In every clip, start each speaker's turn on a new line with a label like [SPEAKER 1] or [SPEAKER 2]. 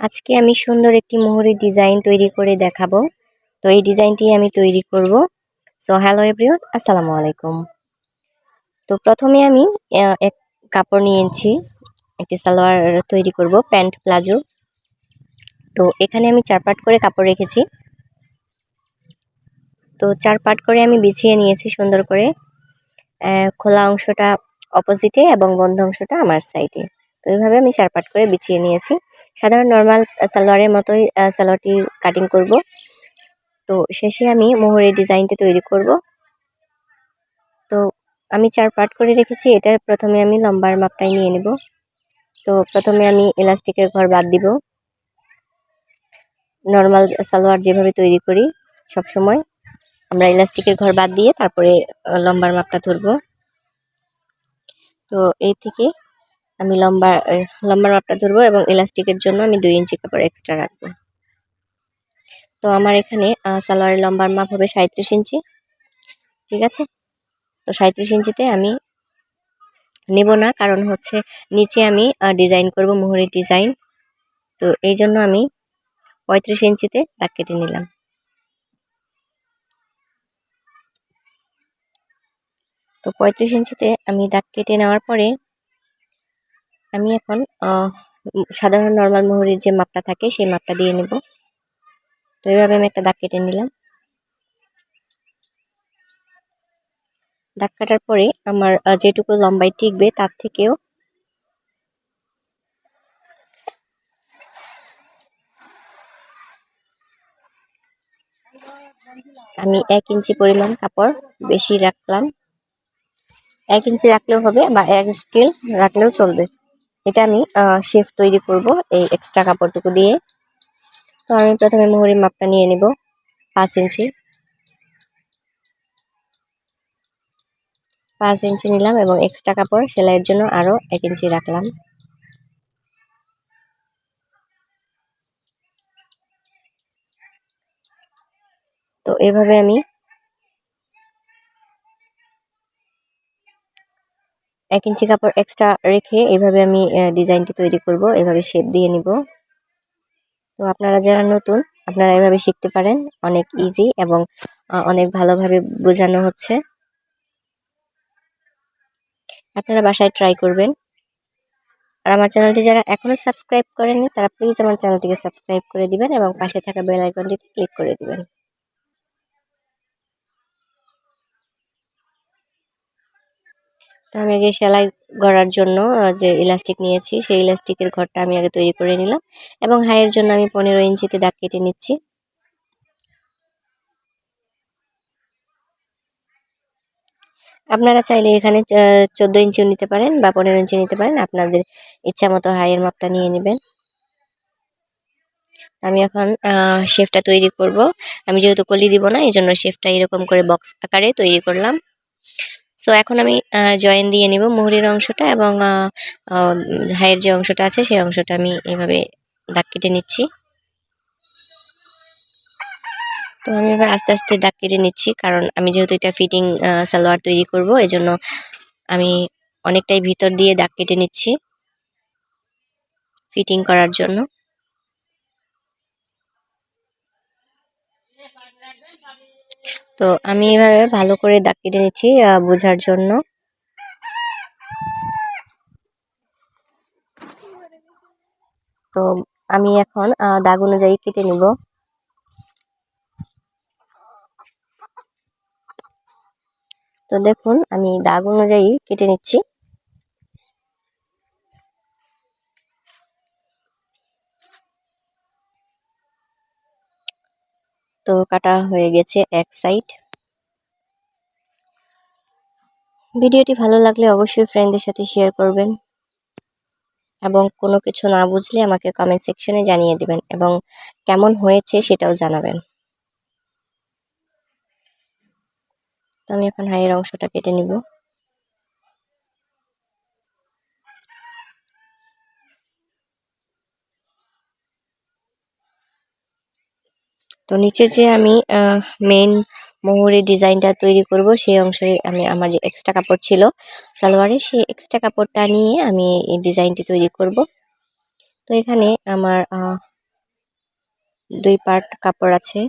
[SPEAKER 1] আজকে আমি সুন্দর একটি মোহরের ডিজাইন তৈরি করে দেখাবো। তো এই ডিজাইনটি আমি তৈরি করব। সো, হ্যালো এভরিওয়ান, আসসালামু আলাইকুম। তো প্রথমে আমি এক কাপড় নিয়েছি একটি সালোয়ার তৈরি করব, প্যান্ট প্লাজো। তো এখানে আমি চার পাট করে কাপড় রেখেছি। তো চার পাট করে আমি বিছিয়ে নিয়েছি সুন্দর করে। খোলা অংশটা অপোজিটে এবং বন্ধ অংশটা আমার সাইডে তো এইভাবে আমি চার পাট করে বিছিয়ে নিয়েছি। সাধারণ নর্মাল সালোয়ারের মতোই সালোয়ারটি কাটিং করব। তো শেষে আমি মোহরের ডিজাইনটি তৈরি করব। তো আমি চার পার্ট করে রেখেছি, এটা প্রথমে আমি লম্বার মাপটাই নিয়ে নেব। তো প্রথমে আমি ইলাস্টিকের ঘর বাদ দিব। নর্মাল সালোয়ার যেভাবে তৈরি করি সব সময় আমরা ইলাস্টিকের ঘর বাদ দিয়ে তারপরে লম্বার মাপটা ধরবো। তো এই থেকে আমি লম্বা আহ, লম্বার মাপটা ধরবো এবং ইলাস্টিকের জন্য আমি দুই ইঞ্চি কাপড় এক্সট্রা রাখব। তো আমার এখানে সালোয়ারের লম্বার মাপ হবে সাঁত্রিশ ইঞ্চি ঠিক আছে? তো সাঁত্রিশ ইঞ্চিতে আমি নেব না কারণ হচ্ছে নিচে আমি ডিজাইন করব মোহরের ডিজাইন। তো এই জন্য আমি পঁয়ত্রিশ ইঞ্চিতে দাগ কেটে নিলাম। তো পঁয়ত্রিশ ইঞ্চিতে আমি দাগ কেটে নেওয়ার পরে আমি এখন সাধারণ নর্মাল মোহরের যে মাপটা থাকে সেই মাপটা দিয়ে নেব। তো এইভাবে আমি একটা দাগ কেটে নিলাম। দাগ কাটার পরে আমার যেটুকু লম্বাই টিকবে তার থেকেও আমি এক ইঞ্চি পরিমাণ কাপড় বেশি রাখলাম। এক ইঞ্চি রাখলেও হবে বা এক স্কেল রাখলেও চলবে। এটা আমি শেফ তৈরি করব এই এক্সট্রা কাপড়টুকু দিয়ে। তো আমি প্রথমে মোহরের মাপটা নিয়ে নিব পাঁচ ইঞ্চি। পাঁচ ইঞ্চি নিলাম এবং এক্সট্রা কাপড় সেলাইয়ের জন্য আরও এক ইঞ্চি রাখলাম। তো এভাবে আমি এক ইঞ্চি কাপড় এক্সট্রা রেখে এভাবে আমি ডিজাইনটি তৈরি করব, এভাবে শেপ দিয়ে নিব। তো আপনারা যারা নতুন, আপনারা এভাবে শিখতে পারেন, অনেক ইজি এবং অনেক ভালোভাবে বোঝানো হচ্ছে। আপনারা বাসায় ট্রাই করবেন। আর আমার চ্যানেলটি যারা এখনও সাবস্ক্রাইব করেনি তারা প্লিজ আমার চ্যানেলটিকে সাবস্ক্রাইব করে দিবেন এবং পাশে থাকা বেল আইকনটিতে ক্লিক করে দিবেন। আমি আগে সেলাই করার জন্য যে ইলাস্টিক নিয়েছি, সেই ইলাস্টিকের ঘরটা আমি আগে তৈরি করে নিলাম এবং হাইয়ের জন্য আমি পনেরো ইঞ্চিতে দাগ কেটে নিচ্ছি। আপনারা চাইলে এখানে চোদ্দ ইঞ্চিও নিতে পারেন বা পনেরো ইঞ্চি নিতে পারেন, আপনাদের ইচ্ছা মতো হাইয়ের মাপটা নিয়ে নেবেন। আমি এখন শেফটা তৈরি করব। আমি যেহেতু কলি দিব না এই জন্য শেফটা এরকম করে বক্স আকারে তৈরি করলাম। সো এখন আমি জয়েন দিয়ে নিব মুহুরির অংশটা এবং হাইয়ের যে অংশটা আছে সেই অংশটা আমি এভাবে দাগ কেটে নিচ্ছি। তো আমি এবার আস্তে আস্তে দাগ কেটে নিচ্ছি কারণ আমি যেহেতু এটা ফিটিং সালোয়ার তৈরি করব, এজন্য আমি অনেকটাই ভিতর দিয়ে দাগ কেটে নিচ্ছি। ফিটিং করার জন্য। তো আমি এভাবে ভালো করে দাগ কেটে নিচ্ছি বোঝার জন্য। তো আমি এখন দাগ অনুযায়ী কেটে নিব। তো দেখুন, আমি দাগ অনুযায়ী কেটে নিচ্ছি। তো কাটা হয়ে গেছে এক সাইড। ভিডিওটি ভালো লাগলে অবশ্যই ফ্রেন্ডদের সাথে শেয়ার করবেন। এবং কোনো কিছু না বুঝলে আমাকে কমেন্ট সেকশনে জানিয়ে দেবেন এবং কেমন হয়েছে সেটাও জানাবেন। তো আমি এখন হাইয়ের অংশটা কেটে নিব। তো নিচে যে আমি মেইন মোহরের ডিজাইনটা তৈরি করব, সেই অংশে আমি আমার যে এক্সট্রা কাপড় ছিল সালোয়ারে সেই এক্সট্রা কাপড়টা নিয়ে আমি এই ডিজাইনটি তৈরি করব। তো এখানে আমার দুই পার্ট কাপড় আছে।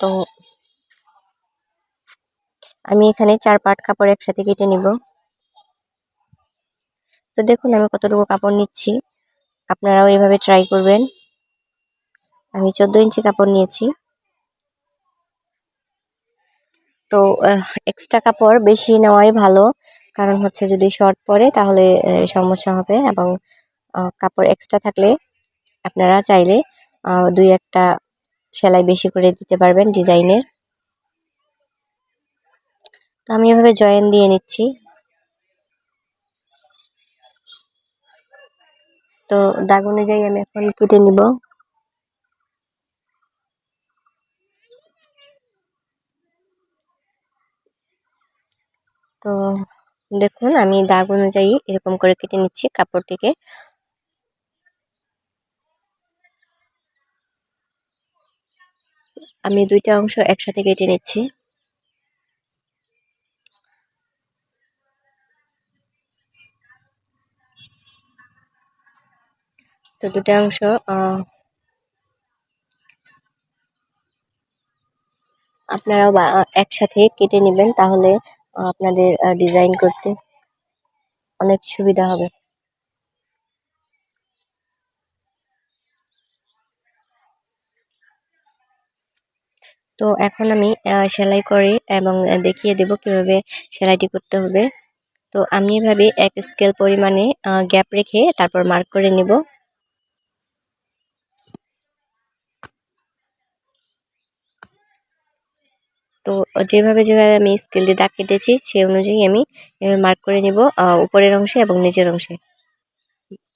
[SPEAKER 1] তো আমি এখানে চার পার্ট কাপড় একসাথে কেটে নিব। তো দেখুন, আমি কতটুকু কাপড় নিচ্ছি। আপনারাও এভাবে ট্রাই করবেন। আমি চোদ্দ ইঞ্চি কাপড় নিয়েছি। তো এক্সট্রা কাপড় বেশি নেওয়াই ভালো, কারণ হচ্ছে যদি শর্ট পরে তাহলে সমস্যা হবে এবং কাপড় এক্সট্রা থাকলে আপনারা চাইলে দুই একটা সেলাই বেশি করে দিতে পারবেন ডিজাইনের তো আমি এভাবে জয়েন দিয়ে নিচ্ছি। তো দাগ অনুযায়ী আমি এখন কেটে নিব। তো দেখুন, আমি দাগ অনুযায়ী এরকম করে কেটে নিচ্ছি কাপড়টিকে। আমি দুইটা অংশ একসাথে কেটে নিচ্ছি। তো দুটা অংশ আপনারাও একসাথে কেটে নেবেন তাহলে আপনাদের ডিজাইন করতে অনেক সুবিধা হবে। তো এখন আমি সেলাই করে এবং দেখিয়ে দেব কীভাবে সেলাইটি করতে হবে। তো আমি এভাবে এক স্কেল পরিমাণে গ্যাপ রেখে তারপর মার্ক করে নিব। তো যেভাবে যেভাবে আমি স্কেল দিয়ে দাগ কেটেছি সেই অনুযায়ী আমি মার্ক করে নিব উপরের অংশে এবং নিচের অংশে।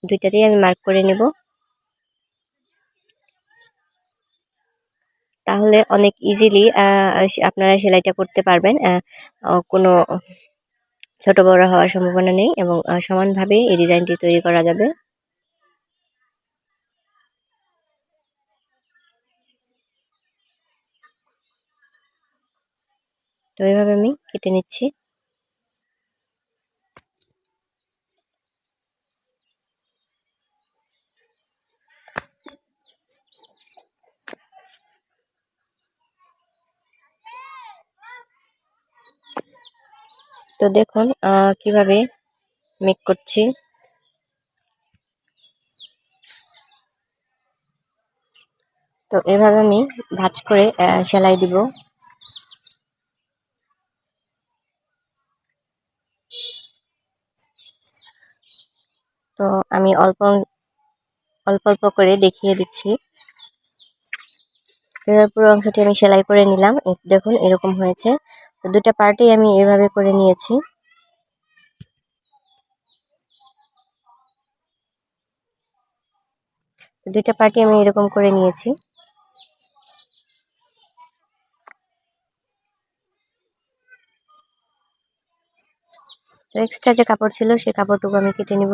[SPEAKER 1] দুইটাতেই আমি মার্ক করে নেব। তাহলে অনেক ইজিলি আপনারা সেলাইটা করতে পারবেন। কোনো ছোট বড় হওয়ার সম্ভাবনা নেই এবং সমানভাবে এই ডিজাইনটি তৈরি করা যাবে। তো এইভাবে আমি কেটে নিচ্ছি। তো দেখুন কীভাবে মেক করছি। তো এভাবে আমি ভাজ করে সেলাই দিব। তো আমি অল্প অল্প অল্প করে দেখিয়ে দিচ্ছি। এবার পুরো অংশটি আমি সেলাই করে নিলাম। দেখুন, এরকম হয়েছে। তো দুটা পার্টই আমি এভাবে করে নিয়েছি। দুইটা পার্টি আমি এরকম করে নিয়েছি। এক্সট্রা যে কাপড় ছিল সেই কাপড়টুকু আমি কেটে নিব।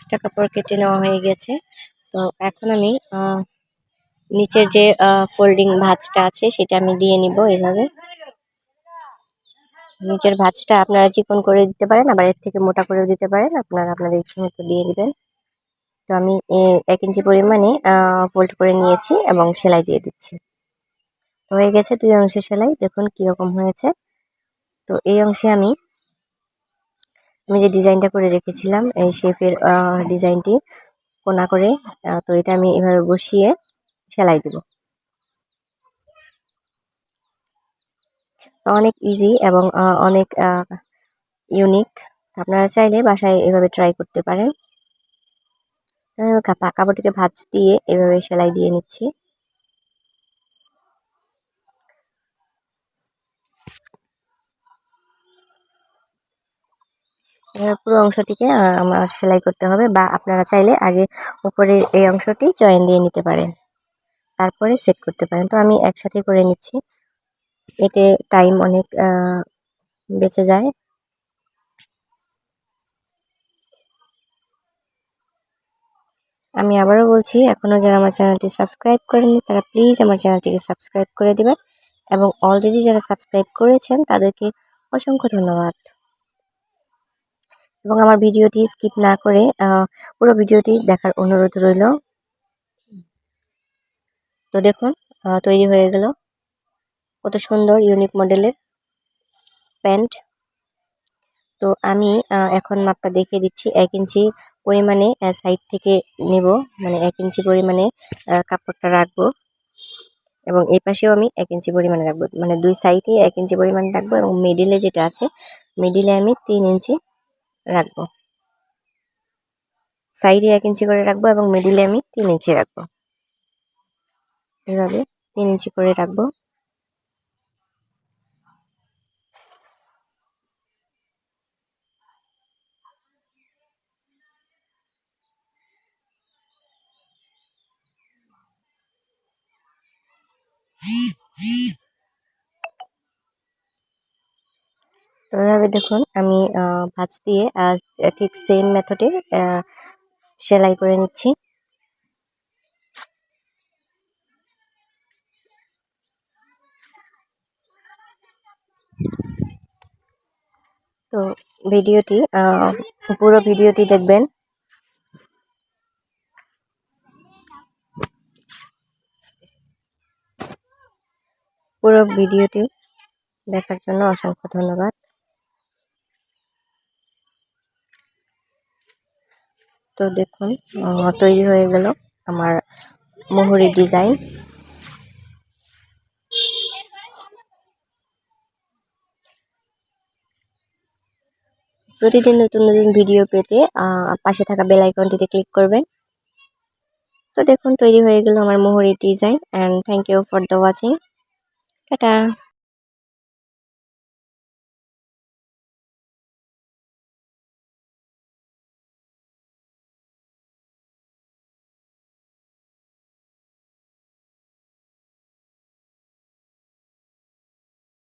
[SPEAKER 1] এক্সট্রা কাপড় কেটে নেওয়া হয়ে গেছে। তো এখন আমি নিচের যে ফোল্ডিং ভাঁজটা আছে সেটা আমি দিয়ে নিব এইভাবে নিচের ভাঁজটা আপনারা চিকন করে দিতে পারেন, আবার এর থেকে মোটা করেও দিতে পারেন, আপনারা আপনাদের ইচ্ছে মতো দিয়ে দিবেন। তো আমি এক ইঞ্চি পরিমাণে ফোল্ড করে নিয়েছি এবং সেলাই দিয়ে দিচ্ছি। তো হয়ে গেছে দুই অংশের সেলাই, দেখুন কীরকম হয়েছে। তো এই অংশে আমি আমি যে ডিজাইনটা করে রেখেছিলাম, এই শেফের ডিজাইনটি কোনা করে তো এটা আমি এভাবে বসিয়ে সেলাই দেব। অনেক ইজি এবং অনেক ইউনিক আপনারা চাইলে বাসায় এভাবে ট্রাই করতে পারেন। কাপড়টিকে ভাঁজ দিয়ে এভাবে সেলাই দিয়ে নিচ্ছি। পুরো অংশটিকে আমার সেলাই করতে হবে বা আপনারা চাইলে আগে উপরের এই অংশটি জয়েন দিয়ে নিতে পারেন। তারপরে সেট করতে পারেন। তো আমি একসাথে করে নিচ্ছি। এতে টাইম অনেক বেঁচে যায়। আমি আবারও বলছি এখনও যারা আমার চ্যানেলটি সাবস্ক্রাইব করেনি তারা প্লিজ আমার চ্যানেলটিকে সাবস্ক্রাইব করে দেবেন এবং অলরেডি যারা সাবস্ক্রাইব করেছেন, তাদেরকে অসংখ্য ধন্যবাদ। এবং আমার ভিডিওটি স্কিপ না করে পুরো ভিডিওটি দেখার অনুরোধ রইল। তো দেখুন তৈরি হয়ে গেল। কত সুন্দর ইউনিক মডেলের প্যান্ট। তো আমি এখন মাপটা দেখিয়ে দিচ্ছি। এক ইঞ্চি পরিমাণে সাইড থেকে নেব। মানে এক ইঞ্চি পরিমাণে কাপড়টা রাখব। এবং এই পাশেও আমি এক ইঞ্চি পরিমাণে রাখব। মানে দুই সাইডে এক ইঞ্চি পরিমাণ রাখব এবং মিডিলে যেটা আছে মিডিলে আমি তিন ইঞ্চি রাখব। সাইডে এক ইঞ্চি করে রাখব এবং মিডিলে আমি তিন ইঞ্চি রাখব। এভাবে তিন ইঞ্চি করে রাখব। তো এভাবে দেখুন, আমি ভাঁজ দিয়ে ঠিক সেম মেথডে সেলাই করে নিচ্ছি। তো ভিডিওটি পুরো ভিডিওটি দেখবেন। পুরো ভিডিওটি দেখার জন্য অসংখ্য ধন্যবাদ। তো দেখুন তৈরি হয়ে গেল আমার মোহরি ডিজাইন। প্রতিদিন নতুন নতুন ভিডিও পেতে পাশে থাকা বেল আইকনটিতে ক্লিক করবেন। তো দেখুন, তৈরি হয়ে গেল আমার মোহরি design and thank you for the watching tata.